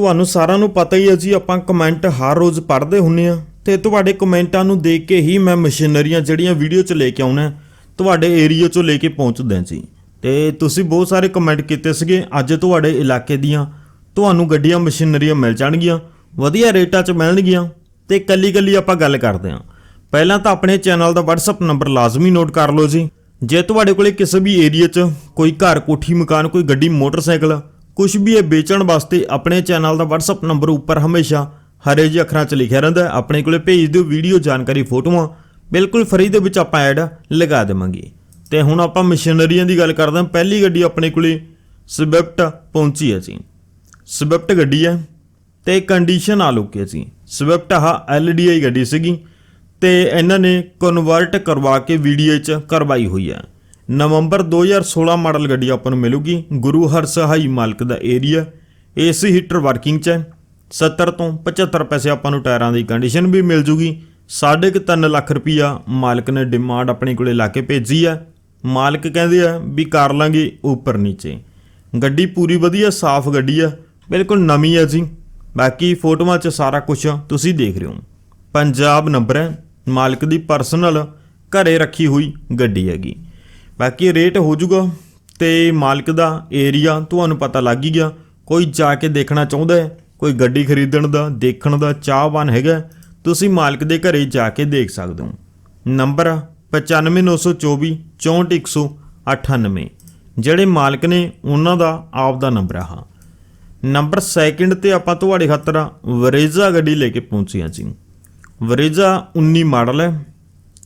ਤੁਹਾਨੂੰ ਸਾਰਿਆਂ ਨੂੰ ਪਤਾ ਹੀ ਹੈ ਜੀ, ਆਪਾਂ ਕਮੈਂਟ ਹਰ ਰੋਜ਼ ਪੜ੍ਹਦੇ ਹੁੰਨੇ ਆ। ਤੇ ਤੁਹਾਡੇ ਕਮੈਂਟਾਂ ਨੂੰ ਦੇਖ ਕੇ ਹੀ ਮੈਂ ਮਸ਼ੀਨਰੀਆਂ ਜਿਹੜੀਆਂ ਵੀਡੀਓ 'ਚ ਲੈ ਕੇ ਆਉਣਾ ਤੁਹਾਡੇ ਏਰੀਆ 'ਚੋਂ ਲੈ ਕੇ ਪਹੁੰਚਦਾ ਜੀ। ਤੇ ਤੁਸੀਂ ਬਹੁਤ ਸਾਰੇ ਕਮੈਂਟ ਕੀਤੇ ਸੀਗੇ, ਅੱਜ ਤੁਹਾਡੇ ਇਲਾਕੇ ਦੀਆਂ। ਤੁਹਾਨੂੰ ਗੱਡੀਆਂ, ਮਸ਼ੀਨਰੀਆਂ ਮਿਲ ਜਾਣਗੀਆਂ, ਵਧੀਆ ਰੇਟਾਂ 'ਚ ਮਿਲਣਗੀਆਂ। ਤੇ ਕੱਲੀ ਕੱਲੀ ਆਪਾਂ ਗੱਲ ਕਰਦੇ ਹਾਂ। ਪਹਿਲਾਂ ਤਾਂ ਆਪਣੇ ਚੈਨਲ ਦਾ WhatsApp ਨੰਬਰ ਲਾਜ਼ਮੀ ਨੋਟ ਕਰ ਲਓ ਜੀ। ਜੇ ਤੁਹਾਡੇ ਕੋਲੇ ਕਿਸੇ ਵੀ ਏਰੀਆ 'ਚ ਕੋਈ ਘਰ, ਕੋਠੀ, ਮਕਾਨ, ਕੋਈ ਗੱਡੀ, ਮੋਟਰਸਾਈਕਲ ਕੁਝ ਵੀ ਇਹ ਵੇਚਣ ਵਾਸਤੇ ਆਪਣੇ ਚੈਨਲ ਦਾ WhatsApp ਨੰਬਰ ਉੱਪਰ ਹਮੇਸ਼ਾ ਹਰੇ ਜਿਹੇ ਅੱਖਰਾਂ 'ਚ ਲਿਖਿਆ ਰਹਿੰਦਾ ਹੈ। ਆਪਣੇ ਕੋਲੇ ਭੇਜ ਦਿਓ ਵੀਡੀਓ ਜਾਣਕਾਰੀ ਫੋਟੋਆਂ। ਬਿਲਕੁਲ ਫਰੀ ਦੇ ਵਿੱਚ ਆਪਾਂ ਐਡ ਲਗਾ ਦੇਵਾਂਗੇ। ਤੇ ਹੁਣ ਆਪਾਂ ਮਸ਼ੀਨਰੀਆਂ ਦੀ ਗੱਲ ਕਰਦੇ ਹਾਂ। ਪਹਿਲੀ ਗੱਡੀ ਆਪਣੇ ਕੋਲੇ ਸਵਿਫਟ ਪਹੁੰਚੀ ਹੈ ਜੀ। ਸਵਿਫਟ ਗੱਡੀ ਹੈ ਤੇ ਕੰਡੀਸ਼ਨ ਆ ਲੋਕੇ ਸੀ ਸਵਿਫਟ ਆਹ ਐਲਡੀਆਈ ਗੱਡੀ ਸੀਗੀ ਤੇ ਇਹਨਾਂ ਨੇ ਕਨਵਰਟ ਕਰਵਾ ਕੇ ਵੀਡੀਓ ਚ ਕਰਵਾਈ ਹੋਈ ਹੈ। ਨਵੰਬਰ 2016 ਮਾਡਲ ਗੱਡੀ ਆਪਾਂ ਨੂੰ ਮਿਲੂਗੀ। ਗੁਰੂ ਹਰਸਹਾਈ ਮਾਲਕ ਦਾ ਏਰੀਆ, ਏਸੀ ਹੀਟਰ ਵਰਕਿੰਗ ਚ ਹੈ 70 ਤੋਂ 75 ਪੈਸੇ ਆਪਾਂ ਨੂੰ ਟਾਇਰਾਂ ਦੀ ਕੰਡੀਸ਼ਨ ਵੀ ਮਿਲ ਜੂਗੀ। 3.5 ਲੱਖ ਰੁਪਈਆ ਮਾਲਕ ਨੇ ਡਿਮਾਂਡ ਆਪਣੇ ਕੋਲੇ ਲਾ ਕੇ ਭੇਜੀ ਆ। ਮਾਲਕ ਕਹਿੰਦੇ ਆ ਵੀ ਕਰ ਲਾਂਗੇ ਉੱਪਰ ਨੀਚੇ। ਗੱਡੀ ਪੂਰੀ ਵਧੀਆ, ਸਾਫ਼ ਗੱਡੀ ਆ। ਬਿਲਕੁਲ ਨਵੀਂ ਆ ਜੀ। ਬਾਕੀ ਫੋਟੋਆਂ 'ਚ ਸਾਰਾ ਕੁਝ ਤੁਸੀਂ ਦੇਖ ਰਹੇ ਹੋ। ਪੰਜਾਬ ਨੰਬਰ ਹੈ। ਮਾਲਕ ਦੀ ਪਰਸਨਲ ਘਰੇ ਰੱਖੀ ਹੋਈ ਗੱਡੀ ਹੈਗੀ। ਬਾਕੀ ਰੇਟ ਹੋ ਜਾਊਗਾ ਤੇ ਮਾਲਕ ਦਾ ਏਰੀਆ ਤੁਹਾਨੂੰ ਪਤਾ ਲੱਗ ਹੀ ਗਿਆ। ਕੋਈ ਜਾ ਕੇ ਦੇਖਣਾ ਚਾਹੁੰਦਾ ਹੈ, ਕੋਈ ਗੱਡੀ ਖਰੀਦਣ ਦਾ, ਦੇਖਣ ਦਾ ਚਾਹਵਾਨ ਹੈਗਾ ਤੁਸੀਂ ਮਾਲਕ ਦੇ ਘਰੇ ਜਾ ਕੇ ਦੇਖ ਸਕਦੇ ਹੋ। ਨੰਬਰ 95924 64198 ਜਿਹੜੇ ਮਾਲਕ ਨੇ ਉਹਨਾਂ ਦਾ ਆਪ ਦਾ ਨੰਬਰ ਆ ਹਾਂ। ਨੰਬਰ ਸੈਕਿੰਡ ਤੇ ਆਪਾਂ ਤੁਹਾਡੇ ਖਾਤਰ ਵਰੇਜ਼ਾ ਗੱਡੀ ਲੈ ਕੇ ਪਹੁੰਚੇ ਹਾਂ ਜੀ। ਵਰੇਜ਼ਾ 19 ਮਾਡਲ ਹੈ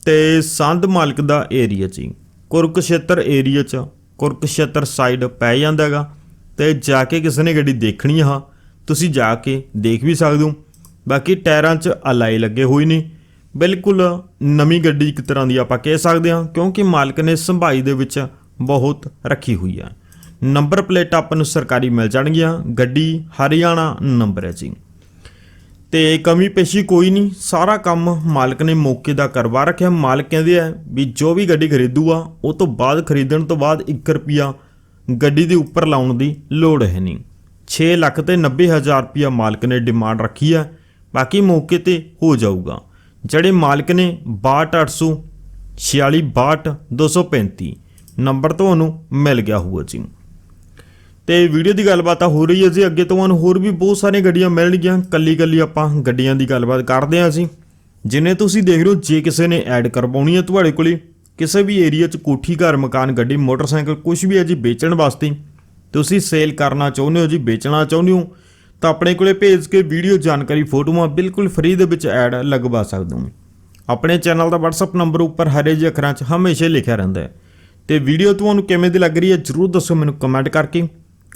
ਤੇ ਸੰਧ ਮਾਲਕ ਦਾ ਏਰੀਆ ਜੀ। ਕੁਰਕਸ਼ੇਤਰ ਏਰੀਆ ਚ ਕੁਰਕਸ਼ੇਤਰ ਸਾਈਡ ਪੈ ਜਾਂਦਾ ਹੈਗਾ ਤੇ ਜਾ ਕੇ ਕਿਸੇ ਨੇ ਗੱਡੀ ਦੇਖਣੀ ਆ, ਤੁਸੀਂ ਜਾ ਕੇ ਦੇਖ ਵੀ ਸਕਦੇ ਹੋ। ਬਾਕੀ ਟਾਇਰਾਂ 'ਚ ਅਲਾਈ ਲੱਗੇ ਹੋਏ ਨੇ। ਬਿਲਕੁਲ ਨਵੀਂ ਗੱਡੀ ਇੱਕ ਤਰ੍ਹਾਂ ਦੀ ਆਪਾਂ ਕਹਿ ਸਕਦੇ ਹਾਂ, ਕਿਉਂਕਿ ਮਾਲਕ ਨੇ ਸੰਭਾਈ ਦੇ ਵਿੱਚ ਬਹੁਤ ਰੱਖੀ ਹੋਈ ਆ। ਨੰਬਰ ਪਲੇਟ ਆਪਾਂ ਨੂੰ ਸਰਕਾਰੀ ਮਿਲ ਜਾਣਗੀਆਂ। ਗੱਡੀ ਹਰਿਆਣਾ ਨੰਬਰ ਹੈ ਜੀ। ਤੇ ਕਮੀ ਪੇਸ਼ੀ ਕੋਈ ਨਹੀਂ। ਸਾਰਾ ਕੰਮ ਮਾਲਕ ਨੇ ਮੌਕੇ ਦਾ ਕਰਵਾ ਰੱਖਿਆ। ਮਾਲਕ ਕਹਿੰਦੇ ਆ ਵੀ ਜੋ ਵੀ ਗੱਡੀ ਖਰੀਦੂਗਾ, ਉਹ ਤੋਂ ਬਾਅਦ ਖਰੀਦਣ ਤੋਂ ਬਾਅਦ 1 ਰੁਪਿਆ ਗੱਡੀ ਦੇ ਉੱਪਰ ਲਾਉਣ ਦੀ ਲੋੜ ਹੈ ਨਹੀਂ। 6 ਲੱਖ ਤੇ 90 ਹਜ਼ਾਰ ਰੁਪਿਆ ਮਾਲਕ ਨੇ ਡਿਮਾਂਡ ਰੱਖੀ ਆ। ਬਾਕੀ ਮੌਕੇ ਤੇ ਹੋ ਜਾਊਗਾ। ਜਿਹੜੇ ਮਾਲਕ ਨੇ 62800 46 235 ਨੰਬਰ ਤੁਹਾਨੂੰ ਮਿਲ ਗਿਆ ਹੋਊਗਾ ਜੀ। ਤੇ ਵੀਡੀਓ ਦੀ ਗੱਲਬਾਤ ਤਾਂ ਹੋ ਰਹੀ ਹੈ ਜੀ। ਅੱਗੇ ਤੁਹਾਨੂੰ ਹੋਰ ਵੀ ਬਹੁਤ ਸਾਰੀਆਂ ਗੱਡੀਆਂ ਮਿਲਣਗੀਆਂ। ਕੱਲੀ ਕੱਲੀ ਆਪਾਂ ਗੱਡੀਆਂ ਦੀ ਗੱਲਬਾਤ ਕਰਦੇ ਹਾਂ ਅਸੀਂ ਜਿਨੇ ਤੁਸੀਂ ਦੇਖ ਰਹੇ ਹੋ, ਜੇ ਕਿਸੇ ਨੇ ਐਡ ਕਰਵਾਉਣੀ ਹੈ ਤੁਹਾਡੇ ਕੋਲੇ, ਕਿਸੇ ਵੀ ਏਰੀਆ 'ਚ ਕੋਠੀ, ਘਰ, ਮਕਾਨ, ਗੱਡੀ, ਮੋਟਰਸਾਈਕਲ ਕੁਝ ਵੀ ਹੈ ਜੀ ਵੇਚਣ ਵਾਸਤੇ, ਤੁਸੀਂ ਸੇਲ ਕਰਨਾ ਚਾਹੁੰਦੇ ਹੋ ਜੀ, ਵੇਚਣਾ ਚਾਹੁੰਦੇ ਹੋ, ਤਾਂ ਆਪਣੇ ਕੋਲੇ ਭੇਜ ਕੇ ਵੀਡੀਓ, ਜਾਣਕਾਰੀ, ਫੋਟੋਆਂ ਬਿਲਕੁਲ ਫ੍ਰੀ ਦੇ ਵਿੱਚ ਐਡ ਲਗਵਾ ਸਕਦੇ ਹੋ। ਆਪਣੇ ਚੈਨਲ ਦਾ WhatsApp ਨੰਬਰ ਉੱਪਰ ਹਰੇ ਜਿਹੇ ਅੱਖਰਾਂ 'ਚ ਹਮੇਸ਼ਾ ਲਿਖਿਆ ਰਹਿੰਦਾ ਹੈ। ਤੇ ਵੀਡੀਓ ਤੁਹਾਨੂੰ ਕਿਵੇਂ ਦੀ ਲੱਗ ਰਹੀ ਹੈ, ਜਰੂਰ ਦੱਸੋ ਮੈਨੂੰ ਕਮੈਂਟ ਕਰਕੇ।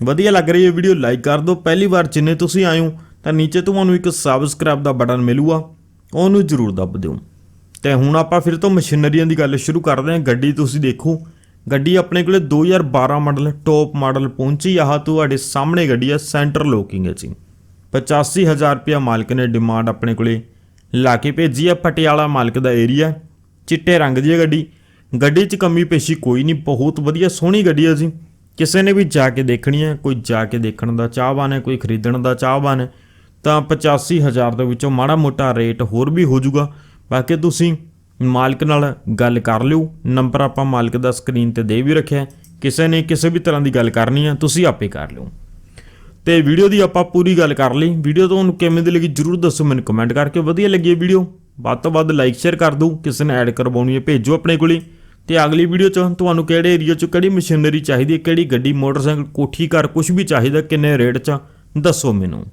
ਵਧੀਆ ਲੱਗ ਰਹੀ ਹੈ ਵੀਡੀਓ ਲਾਈਕ ਕਰ ਦਿਓ। ਪਹਿਲੀ ਵਾਰ ਜਿੰਨੇ ਤੁਸੀਂ ਆਏ ਹੋ, ਤਾਂ ਨੀਚੇ ਤੁਹਾਨੂੰ ਇੱਕ ਸਬਸਕ੍ਰਾਈਬ ਦਾ ਬਟਨ ਮਿਲੂਗਾ। ਉਹਨੂੰ ਜਰੂਰ ਦੱਬ ਦਿਓ। ਤੇ ਹੁਣ ਆਪਾਂ ਫਿਰ ਤੋਂ ਮਸ਼ੀਨਰੀਆਂ ਦੀ ਗੱਲ ਸ਼ੁਰੂ ਕਰਦੇ ਹਾਂ। ਗੱਡੀ ਤੁਸੀਂ ਦੇਖੋ। ਗੱਡੀ ਆਪਣੇ ਕੋਲੇ 2012 ਮਾਡਲ ਟੌਪ ਮਾਡਲ ਪਹੁੰਚੀ। ਆਹ ਤੁਹਾਡੇ ਸਾਹਮਣੇ ਗੱਡੀ ਆ ਸੈਂਟਰ ਲੋਕਿੰਗ ਹੈ ਜੀ। 85000 ਰੁਪਇਆ ਮਾਲਕ ਨੇ ਡਿਮਾਂਡ ਆਪਣੇ ਕੋਲੇ ਲਾ ਕੇ ਭੇਜੀ ਹੈ। ਪਟਿਆਲਾ ਮਾਲਕ ਦਾ ਏਰੀਆ ਚਿੱਟੇ ਰੰਗ ਦੀ ਹੈ ਗੱਡੀ। ਗੱਡੀ 'ਚ ਕਮੀ ਪੇਸ਼ੀ ਕੋਈ ਨਹੀਂ। ਬਹੁਤ ਵਧੀਆ ਸੋਹਣੀ ਗੱਡੀ ਹੈ ਜੀ। ਕਿਸੇ ਨੇ ਵੀ ਜਾ ਕੇ ਦੇਖਣੀ ਹੈ, ਕੋਈ ਜਾ ਕੇ ਦੇਖਣ ਦਾ ਚਾਹਵਾਨ ਹੈ, ਕੋਈ ਖਰੀਦਣ ਦਾ ਚਾਹਵਾਨ ਹੈ, ਤਾਂ 85000 ਦੇ ਵਿੱਚੋਂ ਮਾੜਾ ਮੋਟਾ ਰੇਟ ਹੋਰ ਵੀ ਹੋ ਜਾਊਗਾ। ਬਾਕੀ ਤੁਸੀਂ ਮਾਲਕ ਨਾਲ ਗੱਲ ਕਰ ਲਿਓ। ਨੰਬਰ ਆਪਾਂ ਮਾਲਕ ਦਾ ਸਕਰੀਨ ਤੇ ਦੇ ਵੀ ਰੱਖਿਆ ਕਿਸੇ ਨੇ ਕਿਸੇ ਵੀ ਤਰ੍ਹਾਂ ਦੀ ਗੱਲ ਕਰਨੀ ਹੈ, ਤੁਸੀਂ ਆਪੇ ਕਰ ਲਿਓ। ਤੇ ਵੀਡੀਓ ਦੀ ਆਪਾਂ ਪੂਰੀ ਗੱਲ ਕਰ ਲਈ। ਵੀਡੀਓ ਤੁਹਾਨੂੰ ਕਿਵੇਂ ਦੀ ਲੱਗੀ ਜਰੂਰ ਦੱਸੋ ਮੈਨੂੰ ਕਮੈਂਟ ਕਰਕੇ। ਵਧੀਆ ਲੱਗੀ ਵੀਡੀਓ, ਵੱਧ ਤੋਂ ਵੱਧ ਲਾਈਕ ਸ਼ੇਅਰ ਕਰ ਦਿਓ। ਕਿਸੇ ਨੇ ਐਡ ਕਰਵਾਉਣੀ ਹੈ, ਭੇਜੋ ਆਪਣੇ ਕੋਲੇ। ਤੇ ਅਗਲੀ ਵੀਡੀਓ 'ਚ ਤੁਹਾਨੂੰ ਕਿਹੜੇ ਏਰੀਆ 'ਚ ਕਿਹੜੀ ਮਸ਼ੀਨਰੀ ਚਾਹੀਦੀ ਹੈ, ਕਿਹੜੀ ਗੱਡੀ ਮੋਟਰਸਾਈਕਲ ਕੋਠੀ, ਘਰ ਕੁਝ ਵੀ ਚਾਹੀਦਾ, ਕਿੰਨੇ ਰੇਟ 'ਚ, ਦੱਸੋ ਮੈਨੂੰ।